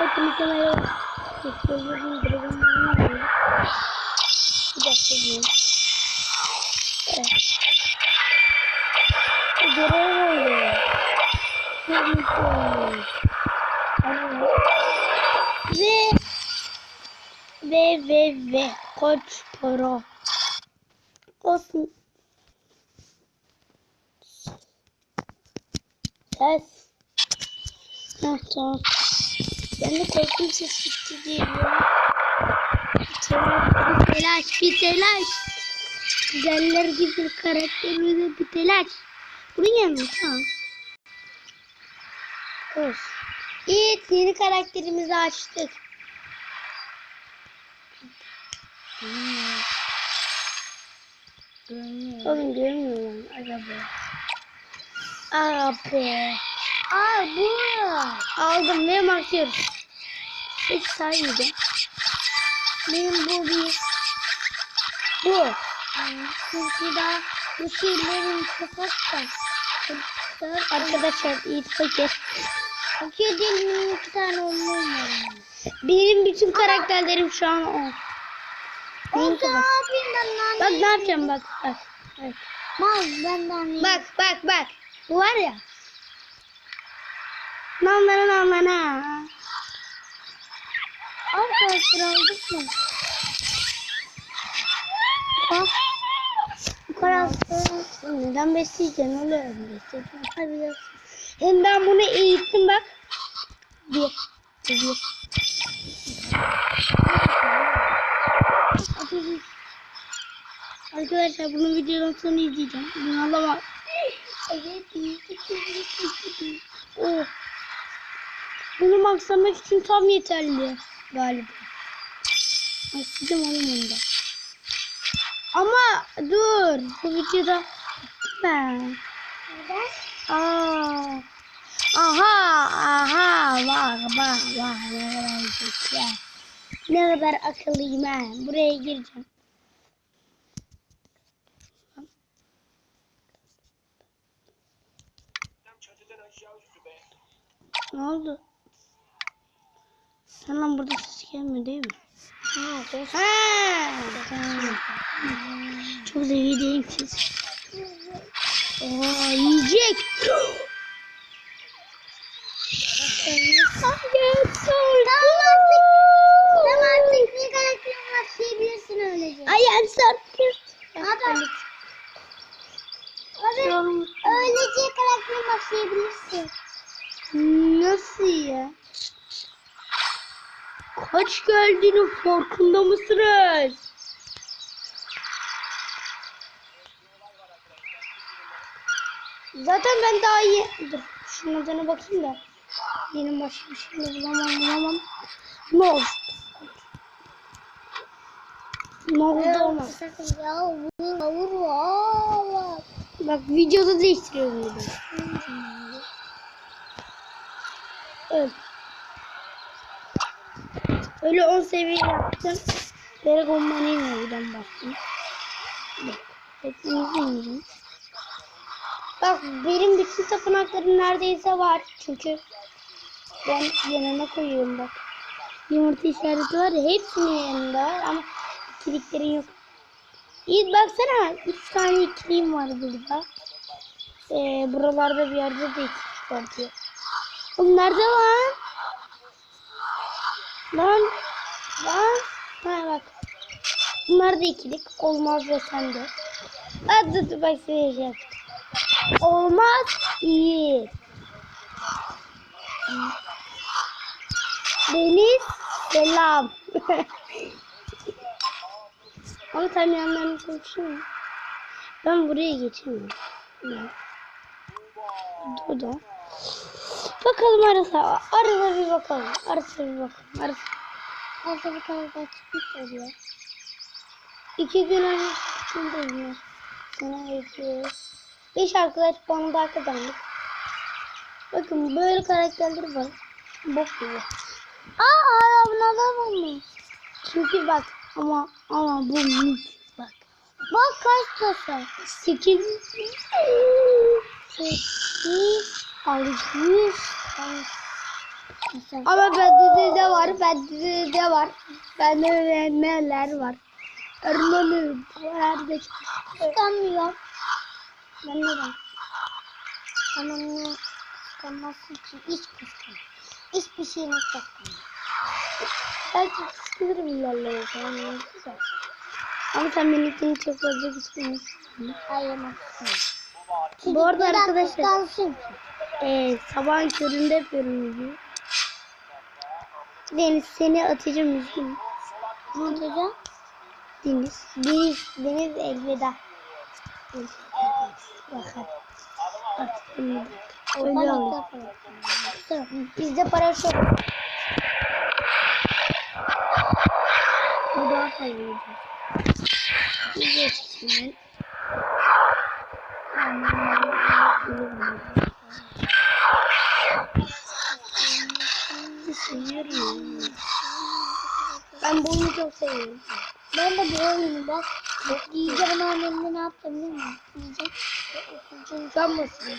Hepinize merhaba. Teknolojinin dragonlarına geldim. Bir dakika diyeyim. Evet. Görev oldu. Oldum. Ama- Ve ve ve ve Koç Pro. Olsun. Ses. Heh, tamam. Ben de korkum ses gitti diye diyorum. Bir telaş, bir telaş. Güzeller gibi karakterimize bir telaş. Bunu gelmiş tamam. Olsun. Evet, yeni karakterimizi açtık. Oğlum görmüyor lan araba. Araba. Aa bu. Aldım ve bakıyoruz. Hiç sahibi. Benim bu bir. Bu. Çünkü daha bu şeylerin kafası Arkadaşlar iyi fakir. Fakir değil benim iki tane olmam var. Benim bütün karakterlerim şu an o. Neyin kafası? yapayım ben lan? Bak ne yapacağım bak bak. Bak Mal benden bak bak. bak. Bu var ya. Nanlara nanlara. Arkadaşlar aldık mı? Bak. Bu karakter. Neden besleyeceksin oğlum? Besleyeceğim. Hadi gel. Hem ben bunu eğittim bak. Bir. Bir. Arkadaşlar bunu videodan sonra izleyeceğim. Bunu alamam. Evet. Oh. Bunu maksamak için tam yeterli galiba. Açacağım oğlum onu da. Ama dur. Bu videoda ben. Neden? Aa. Aha, aha, bak, bak, bak, ne kadar güzel. Ne kadar akıllıyım ben. Buraya gireceğim. Ne oldu? Sen lan burada ses gelmiyor değil mi? Ha, dur. Ha. Çok zeki değilim siz. Oo, yiyecek. Hayır, Tamam artık. Tamam artık bir karakterin başlayabilirsin öylece. I am sorry. Abi. Abi öylece karakterin başlayabilirsin. Nasıl ya? Kaç geldiğinin farkında mısınız? Zaten ben daha iyi... Dur şunun adına bakayım da. Benim başka bir şey bulamam bulamam. Ne oldu? Ne oldu vur. Bak videoda değiştiriyorum bunu. Evet. Öyle 10 seviye yaptım. Dragon Money'le buradan baktım. Bak. Hepinizi ineceğim. Bak benim bütün tapınaklarım neredeyse var. Çünkü ben yanına koyuyorum bak. Yumurta işareti var ya hepsinin yanında var ama ikiliklerin yok. İyi baksana. Üç tane ikiliğim var burada. Ee, buralarda bir yerde de ikilik var diyor. Oğlum nerede lan? Lan. Lan. Ha bak. Bunlar da ikilik. Olmaz ve sende. Hadi dur bak. Olmaz. iyi. Deniz. Selam. Ama tam yanlarını konuşuyor. Ben buraya geçemiyorum. Ya. Bakalım arasa. Arasa bir bakalım. Arasa bir bakalım. Arasa. Fazla bir kavga çıkmış oluyor. İki gün önce çıktım ya. Sana yapıyoruz. Beş arkadaş bana daha kazandık. Bakın böyle karakterleri var. Bok gibi. Aa arabana da bulmuş. Çünkü bak ama ama bu mük bak. Bak kaç tasa. Sekiz. Sekiz. Mesela. Ama bende de var, bende de var. Bende de neler var. Ermanım, nerede Kıskanmıyor. Ben neden? Ama ne kıskanması için hiç kıskanmıyor. Hiçbir şeyini kıskanmıyor. Belki kıskanırım ilerleyen zaman. Ama sen benimkini çok fazla kıskanıyorsun. Hayır kıskanmıyorum. Bu arada arkadaşlar, kıskansın ki? e, sabahın köründe yapıyorum videoyu. Deniz seni atacağım üzgünüm. Ne yapacağım? Deniz. Deniz, Deniz elveda. Bakın. Artık elveda. Öyle Tamam, Bizde para çok. Bu daha fazla olacak. Video çekeyim ben. Seviyorum. Ben bu oyunu çok seviyorum. Ben de bu oyunu bak. Yiyeceğim annemle ne biliyor musun? Yiyeceğim. Oturacağım. Sen basın.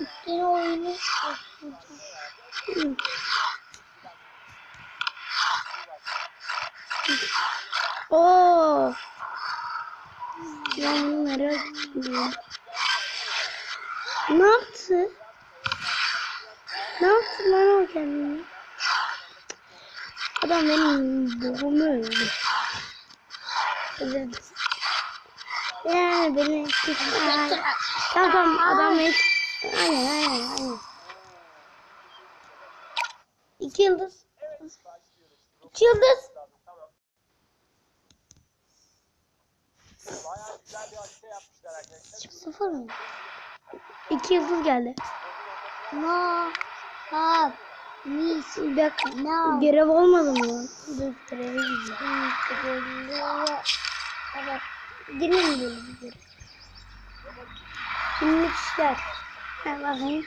Üstüne oyunu oturacağım. Oo. Ben bunu merak ediyorum. Ne yaptı? Ne yaptı lan o kendini? Adam benim boğumu öldü. Dilerim. Yani beni Tamam tamam adam beni Aynen aynen aynen. İki yıldız. İki yıldız. Sıfır mı? İki yıldız geldi. No. Ha. Mis. Bir dakika. No. Görev olmadı mı? Dur göreve gideceğim. Evet. Yine mi böyle bir görev? Günlük işler. Ha bakayım.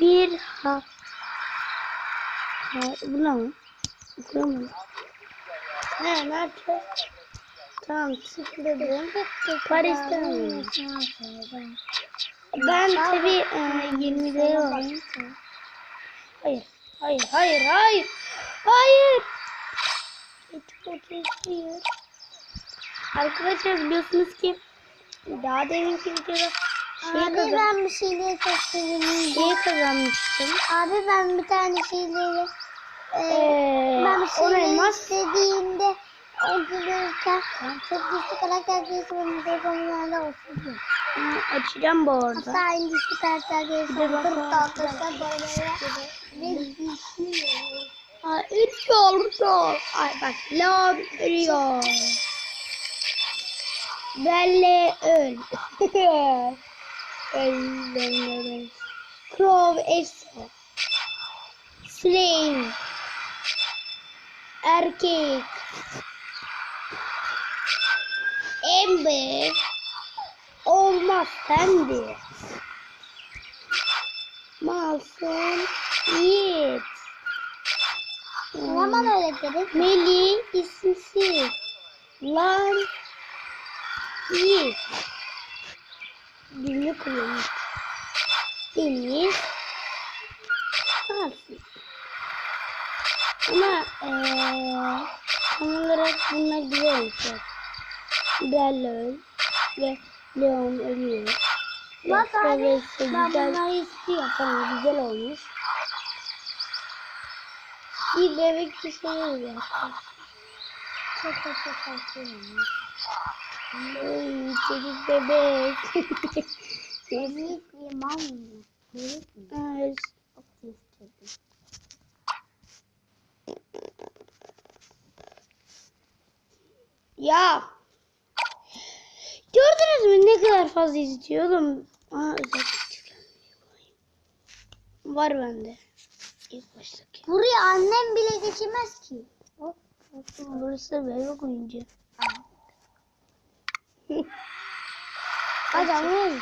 Bir ha. Ha bu ne mı? Okuyamadım. Ne ne yapacağız? Tamam tıkladım. Paris'ten. Ben tabi e, 20 lira alayım. Hayır. Hayır. Hayır. Hayır. Hayır. Arkadaşlar biliyorsunuz ki daha deminki videoda şey, Abi kazan ben bir şeyleri çok sevindim. şey kazanmıştım. Abi ben bir tane şeyleri e, Ee, ben bir şeyleri elmas istediğimde öldürürken çok güçlü karakter gelirse benim telefonum nerede olsun açacağım bu arada. Hatta en güçlü karakter bakalım. kırk arkadaşlar böyle üç oldu. Ay bak lan ölüyor. Belle öl. Öldüm Crow Eso. Slain. Erkek. Ember. Olmaz sendi. Masum. Yiğit. Zaman öyle dedik? Meli isimsiz. Lan. İyi. Dilini kullanmış. Deniz. Kalsın. Ama eee tam olarak bunlar güzel olacak. Bella ve Leon ölüyor. Bak abi, ben bunları istiyorum. Tamam güzel olmuş. Bir bebek şey oluyor. Çok çok çok korkuyorum. Oy çocuk bebek. Bir mal mı? Büyük mü? Evet. Çok istedim. Ya. Gördünüz mü ne kadar fazla izliyor oğlum. Aa özel Var bende. Buraya annem bile geçemez ki. Hop, hop, Burası da bebek oyuncu. Hadi annem.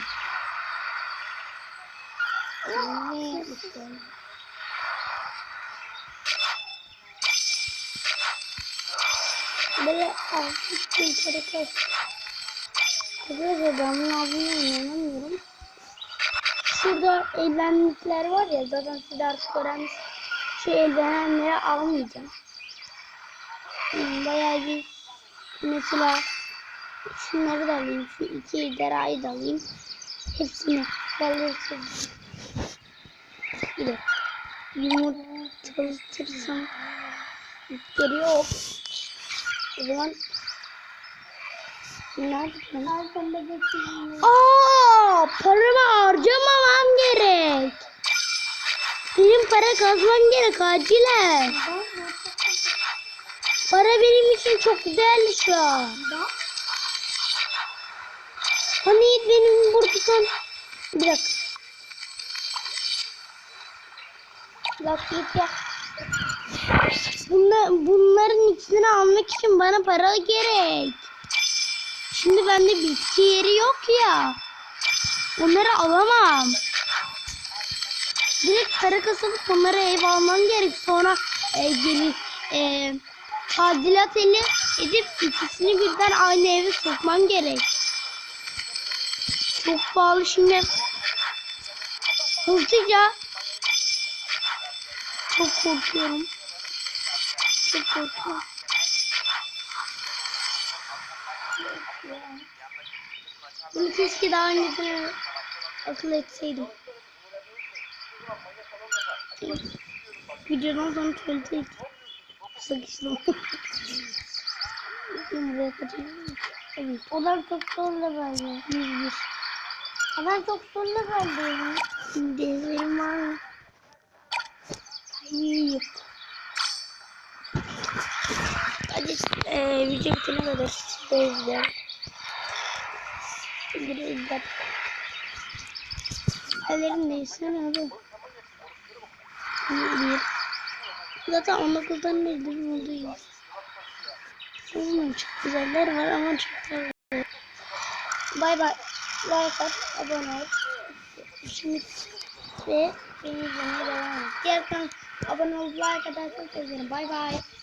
Böyle altı yukarı kaç. Arkadaşlar ben bunun adına inanamıyorum. Şurada evlenlikler var ya zaten siz artık öğrenmişsiniz. Şu eldivenleri almayacağım. Hmm, Bayağı bir mesela şunları da alayım. Şu iki derayı da alayım. Hepsini alırsın. Bir de yumurtalıtırsam geliyor. O zaman nerede benim? Arkamda geçiyorum. Aa, paramı harcamamam gerek. Benim para kazmam gerek acilen. Para benim için çok değerli şu an. Hani benim burada son... Bir dakika. Bak ya. Bunlar, bunların ikisini almak için bana para gerek. Şimdi bende bitki yeri yok ya. Onları alamam. Direkt para kasılıp onları ev almam gerek. Sonra e, gelip e, tadilat eli edip ikisini birden aynı eve sokmam gerek. Çok pahalı şimdi. Hızlıca. Çok korkuyorum. Çok korkuyorum. Bunu keşke daha önceden akıl etseydim. Videodan sonra tuvalete sıkıştım. Buraya kaçayım. Evet. Onlar çok zorla. Bir bir. Onlar çok zorla bence. Şimdi ezberim var? Hayır. Hadi eee video bitene kadar izleyelim. Bir izle. Ellerim değilsin abi. Bir. Zaten 19'dan bildirim olduğu gibi. Hmm, çok güzeller var ama çok güzel. Bay bay. Like at, abone ol. Şimdi ve beni izlemeye devam et. Diğer kanal abone olup like atarsanız sevinirim. Bay bay.